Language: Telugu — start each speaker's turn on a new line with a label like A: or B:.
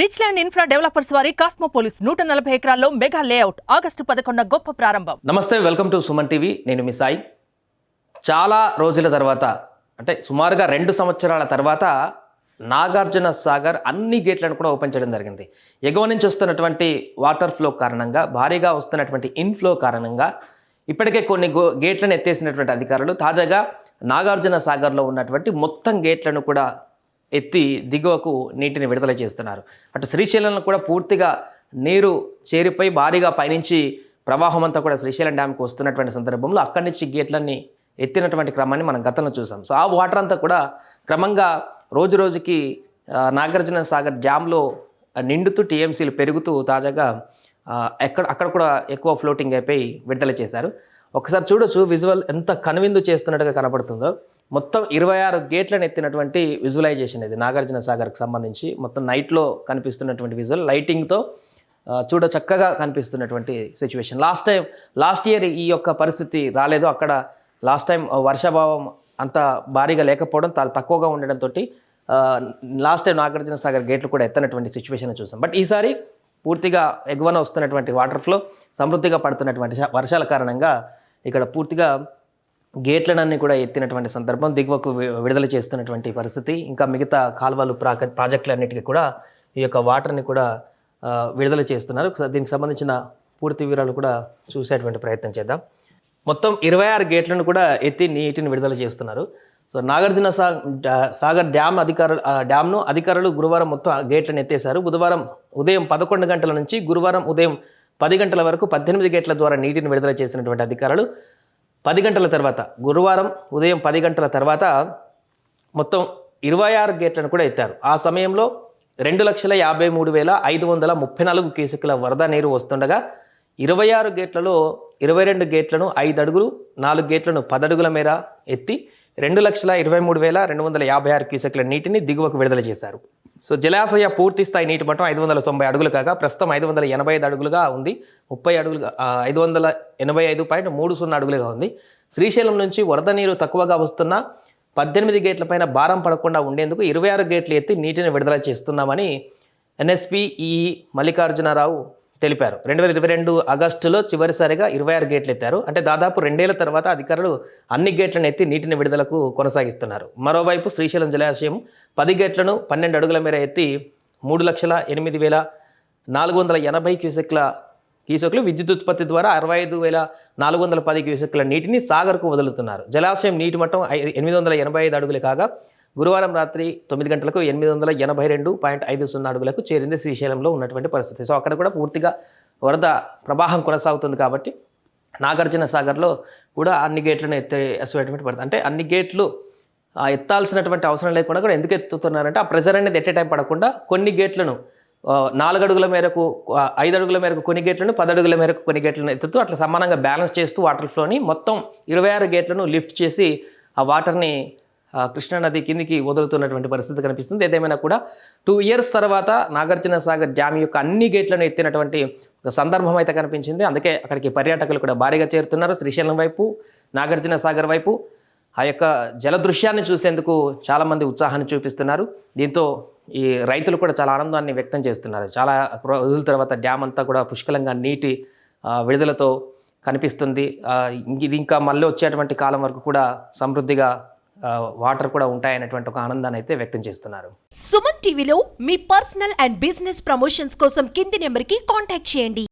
A: రిచ్ ల్యాండ్ ఇన్ఫ్రా డెవలపర్స్ వారి కాస్మోపోలిస్ నూట నలభై ఎకరాల్లో మెగా లేఅవుట్ ఆగస్టు పదకొండు గొప్ప ప్రారంభం.
B: నమస్తే వెల్కమ్ టు సుమన్ టీవీ. నేను మీ సాయి. చాలా రోజుల తర్వాత అంటే సుమారుగా రెండు సంవత్సరాల తర్వాత నాగార్జున సాగర్ అన్ని గేట్లను కూడా ఓపెన్ చేయడం జరిగింది. ఎగువ నుంచి వస్తున్నటువంటి వాటర్ ఫ్లో కారణంగా భారీగా వస్తున్నటువంటి ఇన్ఫ్లో కారణంగా ఇప్పటికే కొన్ని గో గేట్లను ఎత్తేసినటువంటి అధికారులు తాజాగా నాగార్జున సాగర్లో ఉన్నటువంటి మొత్తం గేట్లను కూడా ఎత్తి దిగువకు నీటిని విడుదల చేస్తున్నారు. అటు శ్రీశైలంలో కూడా పూర్తిగా నీరు చేరిపోయి భారీగా పైనుంచి ప్రవాహం అంతా కూడా శ్రీశైలం డ్యామ్కి వస్తున్నటువంటి సందర్భంలో అక్కడి నుంచి గేట్లన్నీ ఎత్తినటువంటి క్రమాన్ని మనం గతంలో చూసాం. సో ఆ వాటర్ అంతా కూడా క్రమంగా రోజు రోజుకి నాగార్జున సాగర్ డ్యామ్లో నిండుతూ టీఎంసీలు పెరుగుతూ తాజాగా ఎక్కడ అక్కడ కూడా ఎక్కువ ఫ్లోటింగ్ అయిపోయి విడుదల చేశారు. ఒకసారి చూడొచ్చు విజువల్ ఎంత కనువిందు చేస్తున్నట్టుగా కనబడుతుందో. మొత్తం ఇరవై ఆరు గేట్లను ఎత్తినటువంటి విజువలైజేషన్ ఇది నాగార్జున సాగర్కి సంబంధించి. మొత్తం నైట్లో కనిపిస్తున్నటువంటి విజువల్ లైటింగ్తో చూడ చక్కగా కనిపిస్తున్నటువంటి situation last time last year ఈ యొక్క పరిస్థితి రాలేదు. అక్కడ లాస్ట్ టైం వర్షాభావం అంత భారీగా లేకపోవడం చాలా తక్కువగా ఉండడంతో లాస్ట్ టైం నాగార్జున సాగర్ గేట్లు కూడా ఎత్తనటువంటి సిచ్యువేషన్ చూసాం. బట్ ఈసారి పూర్తిగా ఎగువన వస్తున్నటువంటి వాటర్ ఫ్లో సమృద్ధిగా పడుతున్నటువంటి వర్షాల కారణంగా ఇక్కడ పూర్తిగా గేట్లనన్నీ కూడా ఎత్తినటువంటి సందర్భం దిగువకు విడుదల చేస్తున్నటువంటి పరిస్థితి. ఇంకా మిగతా కాలువలు ప్రాక ప్రాజెక్టులన్నిటికీ కూడా ఈ యొక్క వాటర్ని కూడా విడుదల చేస్తున్నారు. దీనికి సంబంధించిన పూర్తి వివరాలు కూడా చూసేటువంటి ప్రయత్నం చేద్దాం. మొత్తం ఇరవై ఆరు గేట్లను కూడా ఎత్తి నీటిని విడుదల చేస్తున్నారు. సో నాగార్జున సా సాగర్ డ్యామ్ అధికారులు ఆ డ్యామ్ను అధికారులు గురువారం మొత్తం ఆ గేట్లను ఎత్తేశారు. బుధవారం ఉదయం పదకొండు గంటల నుంచి గురువారం ఉదయం పది గంటల వరకు పద్దెనిమిది గేట్ల ద్వారా నీటిని విడుదల చేసినటువంటి అధికారులు పది గంటల తర్వాత గురువారం ఉదయం పది గంటల తర్వాత మొత్తం ఇరవై ఆరు గేట్లను కూడా ఎత్తారు. ఆ సమయంలో రెండు లక్షల యాభై మూడు వేల ఐదు వందల ముప్పై నాలుగు కేసుకుల వరద నీరు వస్తుండగా ఇరవై ఆరు గేట్లలో ఇరవై రెండు గేట్లను ఐదు అడుగులు నాలుగు గేట్లను పదడుగుల మేర ఎత్తి రెండు లక్షల ఇరవై మూడు వేల రెండు వందల యాభై ఆరు క్యూసెక్ల నీటిని దిగువకు విడుదల చేశారు. సో జలాశయ పూర్తి స్థాయి నీటి మట్టం ఐదు వందల తొంభై అడుగులు కాగా ప్రస్తుతం ఐదు వందల ఎనభై ఐదు అడుగులుగా ఉంది. ముప్పై అడుగులుగా ఐదు వందల ఎనభై ఐదు పాయింట్ మూడు సున్నా అడుగులుగా ఉంది. శ్రీశైలం నుంచి వరద నీరు తక్కువగా వస్తున్నా పద్దెనిమిది గేట్ల పైన భారం పడకుండా ఉండేందుకు ఇరవై ఆరు గేట్లు ఎత్తి నీటిని విడుదల చేస్తున్నామని ఎన్ఎస్పి ఈ మల్లికార్జునరావు తెలిపారు. రెండు వేల ఇరవై రెండు ఆగస్టులో చివరిసారిగా ఇరవై ఆరు గేట్లు ఎత్తారు. అంటే దాదాపు రెండేళ్ళ తర్వాత అధికారులు అన్ని గేట్లను ఎత్తి నీటిని విడుదలకు కొనసాగిస్తున్నారు. మరోవైపు శ్రీశైలం జలాశయం పది గేట్లను పన్నెండు అడుగుల మేర ఎత్తి మూడు లక్షల ఎనిమిది వేల నాలుగు వందల ఎనభై క్యూసెక్ల క్యూసెక్లు విద్యుత్ ఉత్పత్తి ద్వారా అరవై ఐదు వేల నాలుగు వందల పది క్యూసెక్ల నీటిని సాగర్కు వదులుతున్నారు. జలాశయం నీటి మట్టం ఎనిమిది వందల ఎనభై ఐదు అడుగులు కాగా గురువారం రాత్రి తొమ్మిది గంటలకు ఎనిమిది వందల ఎనభై రెండు పాయింట్ ఐదు సున్నా అడుగులకు చేరింది శ్రీశైలంలో ఉన్నటువంటి పరిస్థితి. సో అక్కడ కూడా పూర్తిగా వరద ప్రవాహం కొనసాగుతుంది కాబట్టి నాగార్జున సాగర్లో కూడా అన్ని గేట్లను ఎత్తేసేటువంటి పడుతుంది అంటే అన్ని గేట్లు ఎత్తాల్సినటువంటి అవసరం లేకుండా కూడా ఎందుకు ఎత్తుతున్నారంటే ఆ ప్రెజర్ అనేది ఎట్టే టైం పడకుండా కొన్ని గేట్లను నాలుగు అడుగుల మేరకు ఐదు అడుగుల మేరకు కొన్ని గేట్లను పది అడుగుల మేరకు కొన్ని గేట్లను ఎత్తుతూ అట్లా సమానంగా బ్యాలెన్స్ చేస్తూ వాటర్ ఫ్లోని మొత్తం ఇరవై ఆరు గేట్లను లిఫ్ట్ చేసి ఆ వాటర్ని కృష్ణానది కిందికి వదులుతున్నటువంటి పరిస్థితి కనిపిస్తుంది. ఏదేమైనా కూడా టూ ఇయర్స్ తర్వాత నాగార్జున సాగర్ డ్యామ్ యొక్క అన్ని గేట్లను ఎత్తినటువంటి ఒక సందర్భం అయితే కనిపించింది. అందుకే అక్కడికి పర్యాటకులు కూడా భారీగా చేరుతున్నారు. శ్రీశైలం వైపు నాగార్జున సాగర్ వైపు ఆ యొక్క జల దృశ్యాన్ని చూసేందుకు చాలామంది ఉత్సాహాన్ని చూపిస్తున్నారు. దీంతో ఈ రైతులు కూడా చాలా ఆనందాన్ని వ్యక్తం చేస్తున్నారు. చాలా రోజుల తర్వాత డ్యామ్ అంతా కూడా పుష్కలంగా నీటి విడుదలతో కనిపిస్తుంది. ఇది ఇంకా మళ్ళీ వచ్చేటువంటి కాలం వరకు కూడా సమృద్ధిగా వాటర్ కూడా ఉంటాయనేటువంటి ఒక ఆనందాన్ని అయితే వ్యక్తం చేస్తున్నారు.
C: సుమన్ టీవీలో మీ పర్సనల్ అండ్ బిజినెస్ ప్రమోషన్స్ కోసం కింది నెంబర్కి కాంటాక్ట్ చేయండి.